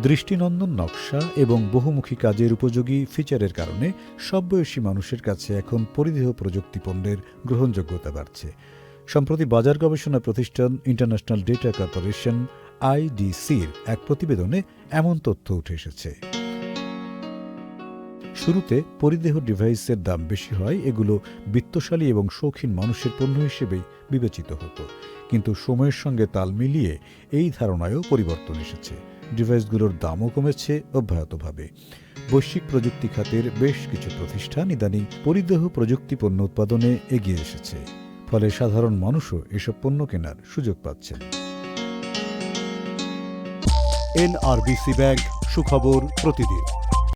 দৃষ্টিনন্দন নকশা এবং বহুমুখী কাজের উপযোগী ফিচারের কারণে সব বয়সী মানুষের কাছে এখন পরিধেয় প্রযুক্তি পণ্যের গ্রহণযোগ্যতা বাড়ছে। সম্প্রতি বাজার গবেষণা প্রতিষ্ঠান ইন্টারন্যাশনাল ডেটা কর্পোরেশন আইডিসির এক প্রতিবেদনে এমন তথ্য উঠে এসেছে। শুরুতে পরিদেহ ডিভাইসের দাম বেশি হয়, এগুলো বিত্তশালী এবং শৌখিন মানুষের পণ্য হিসেবেই বিবেচিত হতো। কিন্তু সময়ের সঙ্গে তাল মিলিয়ে এই ধারণায়ও পরিবর্তন এসেছে। ডিভাইসগুলোর দামও কমেছে অব্যাহতভাবে। বৈশ্বিক প্রযুক্তি খাতের বেশ কিছু প্রতিষ্ঠান ইদানিং পরিদেহ প্রযুক্তি পণ্য উৎপাদনে এগিয়ে এসেছে। ফলে সাধারণ মানুষও এসব পণ্য কেনার সুযোগ পাচ্ছেন। এনআরবিসি ব্যাংক, সুখবর প্রতিদিন।